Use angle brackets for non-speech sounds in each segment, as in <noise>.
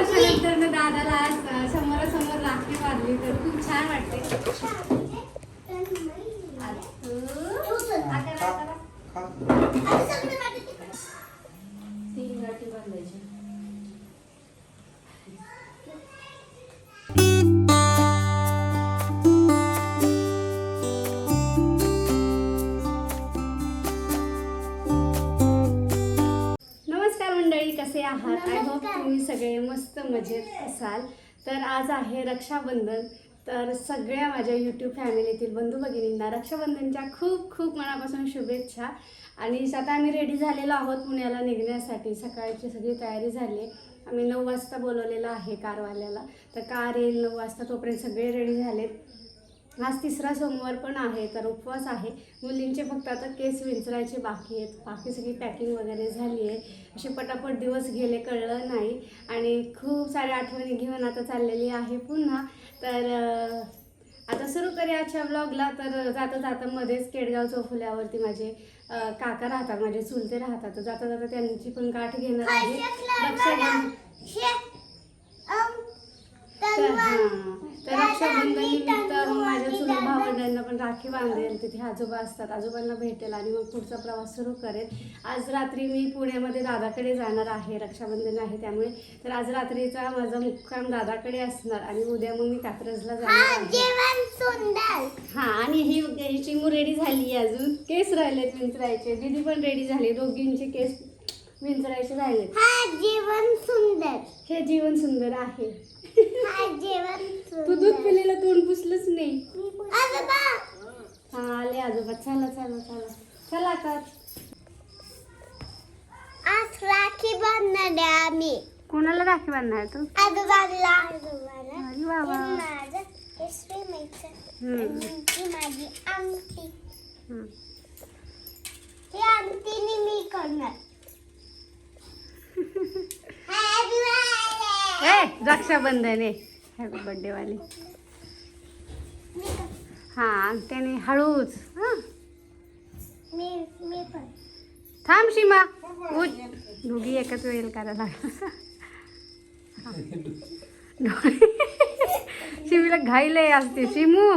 वर्षानंतर दादाला आज अं, समोरासमोर राखी बांधली तर खूप छान वाटते. कसे आहात? आय होप तुम्ही सगळे मस्त मजेत असाल. तर आज आहे रक्षाबंधन. तर सगळ्या माझ्या यूट्यूब फॅमिलीतील बंधू भगिनींना रक्षाबंधनच्या खूप खूप मनापासून शुभेच्छा. आणि आता आम्ही रेडी झालेलो आहोत पुण्याला निघण्यासाठी. सकाळची सगळी तयारी झाली. आम्ही नऊ वाजता बोलवलेलं आहे कारवाल्याला. तर कार येईल नऊ वाजता तोपर्यंत सगळे रेडी झालेत. आज तिसरा सोमवार पण आहे तर उपवास आहे. मुलींचे फक्त आता केस विंचरायचे बाकी आहेत. बाकी सगळी पॅकिंग वगैरे झाली आहे. असे पटापट दिवस गेले कळलं नाही. आणि खूप साऱ्या आठवणी घेऊन आता चाललेली आहे पुन्हा. तर आता सुरू करूया आजच्या ब्लॉगला तर जाता जाता मध्येच केडगाव चौफुल्यावरती माझे काका राहतात माझे चुलते राहतात. तर जाता जाता त्यांची पण गाठ घेणार आहे. तर हां. तर रक्षाबंधन निमित्त भावंडांना पण राखी बांधेल तिथे आजोबा असतात. आजोबांना भेटेल आणि मग पुढचा प्रवास सुरू करेल. आज रात्री मी पुण्यामध्ये दादाकडे जाणार आहे रक्षाबंधन आहे त्यामुळे. तर आज रात्रीचा माझा मुक्काम दादाकडे असणार आणि उद्या मग मी कात्रजला जाणार हा आणि ही ही रेडी झाली अजून. केस राहिलेत विंचरायचे दीदी पण रेडी झाली दोघींचे केस विंचरायचे राहिलेत. हा जेवण सुंदर. हे जीवन सुंदर आहे. तू दूध पिलेलं तोंड पुसलंच नाही. हा आले आजोबा चला चला चला. चला आता. आज राखी बांधणार आहे आम्ही. कोणाला राखी बांधणार तू? आजोबाला. अरे बाबा माझं माझी अंगठी हम्म. ही अंगठीने मी करणार Happy रक्षाबंधन आहे. हॅपी बर्थडे वाले. हा त्याने हळूच हा. थांब सीमा. उठ. दोघी एकच वेळ करायला शिमीला घाई लय असते. शिमू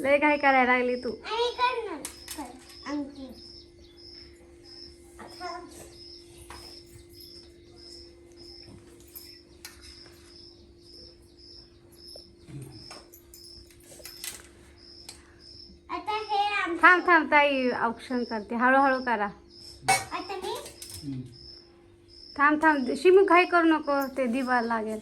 लय घाई करायला लागली तू आणि करणार कर अंगठी आता आता हे आम- थांब थांब ताई औक्षण करते. हळूहळू करा. आता मी? थांब थांब शिमू घाई करू नको ते दिवा लागेल.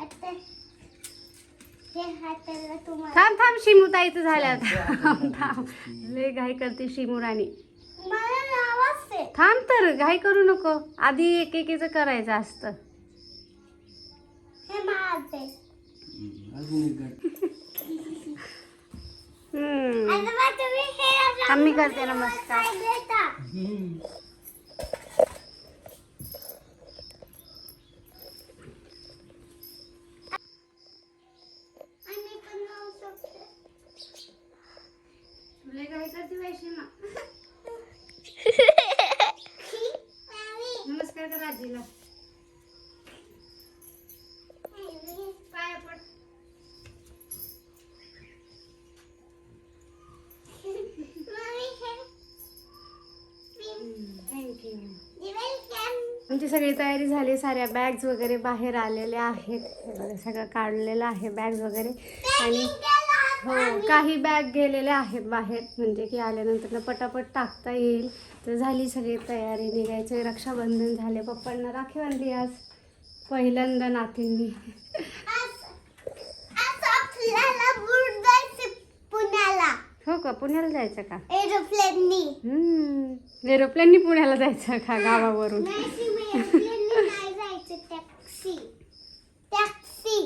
आता हे हाताला तुम्हाला थांब थांब शिमू ताईचं झालं थांब थांब लय घाई करते शिमू राणी. मला थांब तर घाई करू नको. आधी एक एकीचं करायचं असतं. हम्म. आजोबा तुम्ही हे आम्ही करते नमस्कार. काय देता? आम्ही पण लावू शकतो. लय घाई करते बाई शिमा मामी, नमस्कार कर आजीला मामी, पाया पड मामी, हे. Thank you Welcome. आमची सगळी तयारी झाली साऱ्या बॅग्स वगैरे बाहेर आलेल्या आहेत. सगळं काढलेलं आहे बॅग्स वगैरे. आणि हो काही बॅग गेलेल्या आहेत बाहेर. म्हणजे की आल्यानंतर पटापट टाकता येईल. तर झाली सगळी तयारी निघायचं रक्षाबंधन झाले. पप्पांना राखी बांधली आज. पहिल्यांदा नातींनी. पुण्याला. हो का? पुण्याला जायचं का? एरोप्लेननी हम्म. एरोप्लेननी पुण्याला जायचं का गावावरून? नाही सीमा, एरोप्लेननी नाही जायचं टॅक्सी टॅक्सी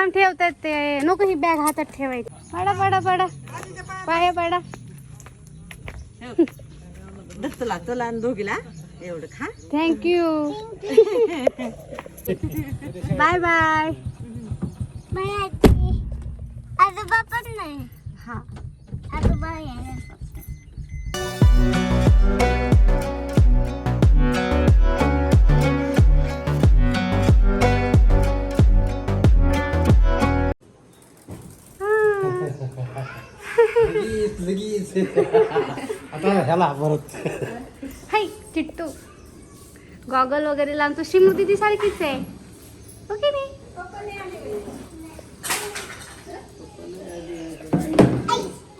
थांब ठेवतात ते. नको ही बॅग हातात ठेवायची. पडा पडा पडा. पाया पडा. दत्तला चला आणि दोघीला एवढं खा. थँक्यू बाय बाय बाय आजी. आजोबा पण नाही. हा. आजोबा <laughs> आता ह्याला परत. हाय किट्टू गॉगल वगैरे लावून तो शिमू दिदी सारखीच आहे. ओके नाही?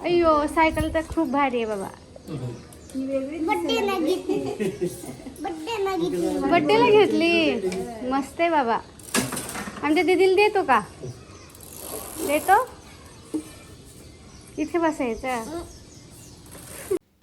अय्यो सायकल तर खूप भारी आहे बाबा. बड्डे ना घेतली. बड्डे ना घेतली. बड्डेला घेतली. मस्त आहे बाबा. आमच्या दीदीला देतो का? देतो? इथे बसायचं.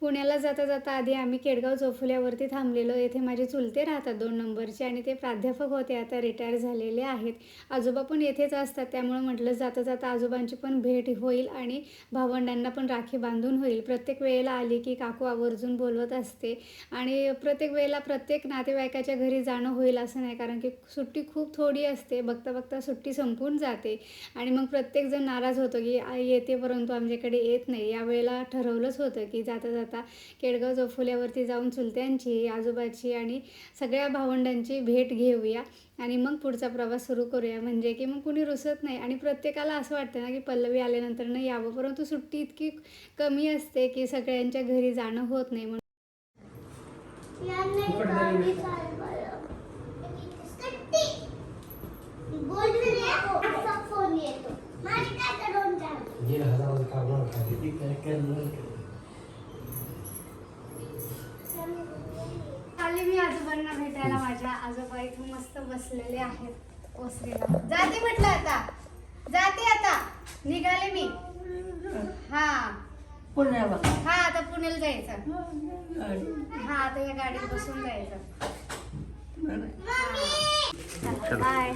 पुण्याला जाता जाता आधी आम्ही केडगाव चौफुल्यावरती थांबलेलो. येथे माझे चुलते राहतात दोन नंबरचे आणि ते प्राध्यापक होते. आता रिटायर झालेले आहेत. आजोबा पण येथेच असतात. त्यामुळे म्हटलं जाता जाता आजोबांची पण भेट होईल आणि भावंडांना पण राखी बांधून होईल. प्रत्येक वेळेला आली की काकू आवर्जून बोलवत असते. आणि प्रत्येक वेळेला प्रत्येक नातेवाईकाच्या घरी जाणं होईल असं नाही. कारण की सुट्टी खूप थोडी असते. बघता बघता सुट्टी संपून जाते. आणि मग प्रत्येकजण नाराज होतो की येते परंतु आमच्याकडे येत नाही. यावेळेला ठरवलंच होतं की जाता जाता केडगाव चौफुल्यावरती जाऊन चुलत्यांची आजोबाची आणि सगळ्या भावंडांची भेट घेऊया आणि मग पुढचा प्रवास सुरू करूया म्हणजे की मग कुणी रुसत नाही आणि प्रत्येकाला असं वाटतं ना की पल्लवी आल्यानंतर न यावं परंतु सुट्टी इतकी कमी असते की सगळ्यांच्या घरी जाणं होत नाही म्हणून फोन भेटायला माझ्या आजोबा इथून मस्त बसलेले आहेत ओसरीला. जाते म्हटलं आता. जाते आता. निघाले मी. हा. हा आता पुण्याला जायचं. हा आता या गाडीत बसून जायचं. बाय.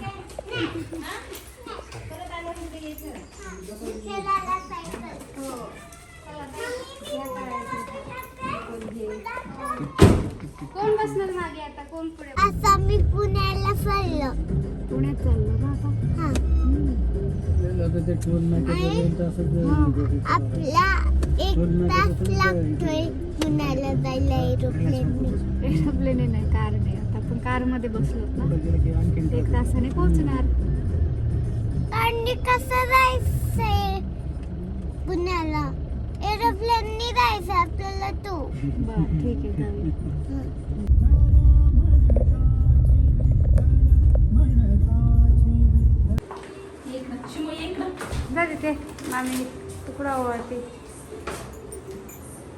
हो. कोण बसणार मागे आता? कोण पुढे? आता मी पुण्याला चाललो. पुण्यात चाललो ना आता? हा. आपला एक तास लागतोय पुण्याला जायला एरोप्लेनने. एरोप्लेन नाही कार नाही आता आपण कारमध्ये बसलो ना. एक तासाने पोहोचणार. आणि कसं जायचंय पुण्याला? एरोप्लेनने जायचं आपल्याला तू. बर ठीक आहे जाऊया जा तिथे. मामी तुकडा ओवाळते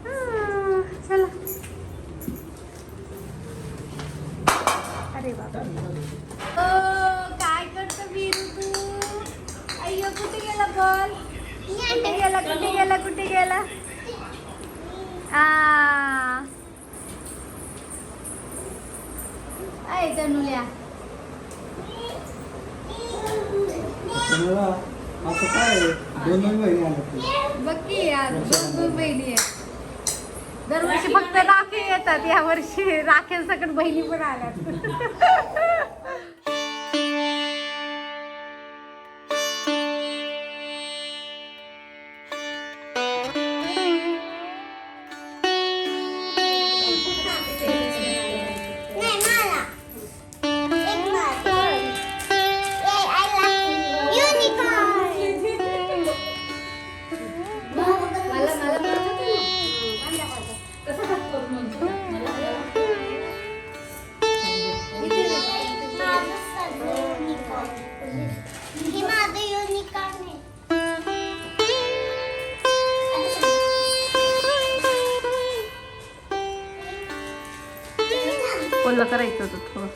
हा, चला अरे बाबा ओ, काय करतो वीरू तू अय्यो कुठे गेला बॉल कुठे गेला? कुठे गेला? कुठे गेला? आ. ऐ तनुल्या. असं काय दोन दोन महिने आले बघ की यार दोन दोन बहिणी आहेत. दरवर्षी फक्त राखे येतात या वर्षी राखे सकट बहिणी पण आल्यात. <laughs> ओलं करायचं होतं थोडं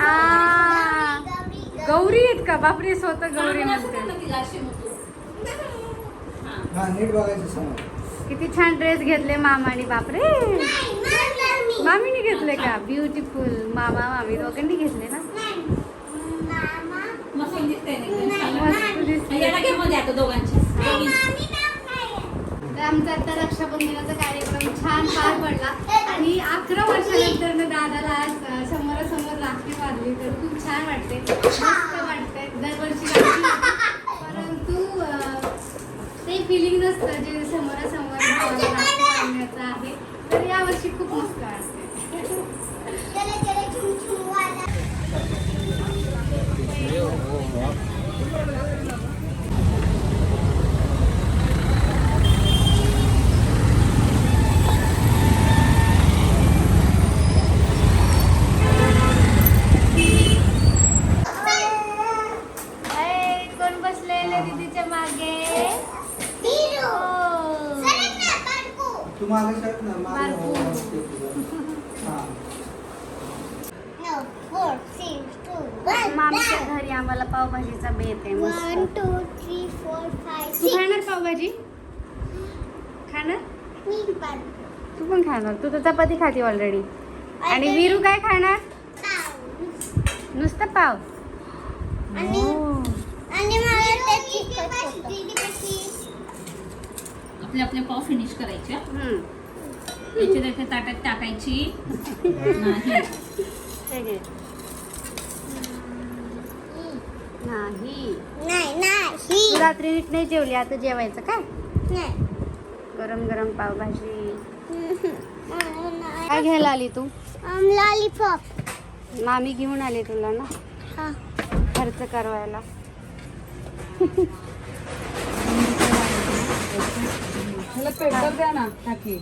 आ, गौरी आहेत का? बापरे स्वतः गौरी म्हणते. हा किती छान ड्रेस घेतले मामाने बापरे. मामीने घेतले का? ब्युटिफुल मामा मामी दोघांनी घेतले ना? मस्त दिसते दोघींची. तर आमचा आता रक्षाबंधनाचा कार्यक्रम छान पार पडला. आणि अकरा वर्षानंतर दादाला आज समोरासमोर राखी बांधली तर खूप छान वाटते. मस्त वाटते. दरवर्षी राखी. परंतु ते फिलिंग नसतं जे समोरासमोर राखी बांधण्याचं आहे. तर यावर्षी खूप मस्त वाटते. अय, कोण बसलेले दीदीच्या मागे तू मागे ना मागे हो, मामीच्या घरी आम्हाला पावभाजीचा बेत आहे वन मस्त टू थ्री फोर फाय तू खाणार पावभाजी? खाणार? मी पण. तू पण खाणार. तू तर चपाती खाती ऑलरेडी आणि वीरू काय खाणार? नुसतं पाव. आणि हो. आणि मला आपले आपले पाव फिनिश करायचे. हम्म. याच्या त्याच्या ताटात टाकायची. नाही. हे. नाही. नाही रात्री नीट नाही जेवली आता जेवायचं काय? नाही. गरम गरम पावभाजी. काय घ्यायला आली तू? लॉलीपॉप मामी घेऊन आली तुला ना? हा. खर्च करवायला द्या ना. टाकी.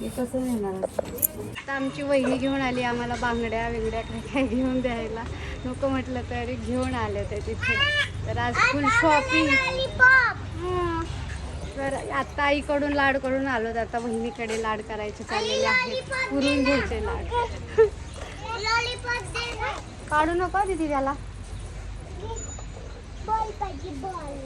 हे कसं नेणार आता आमची वहिनी घेऊन आली आम्हाला बांगड्या वेगळ्या काय काय घेऊन द्यायला. नको म्हटलं तरी घेऊन आले ते तिथे. तर आज फुल शॉपिंग लॉलीपॉप तर आता आईकडून लाड करून आलो तर आता बहिणीकडे लाड करायचे चाललेले आहेत. पुरून घ्यायचे लाड. लॉलीपॉप दे ना काढू नको दिदी त्याला. बॉल पाहिजे बॉल.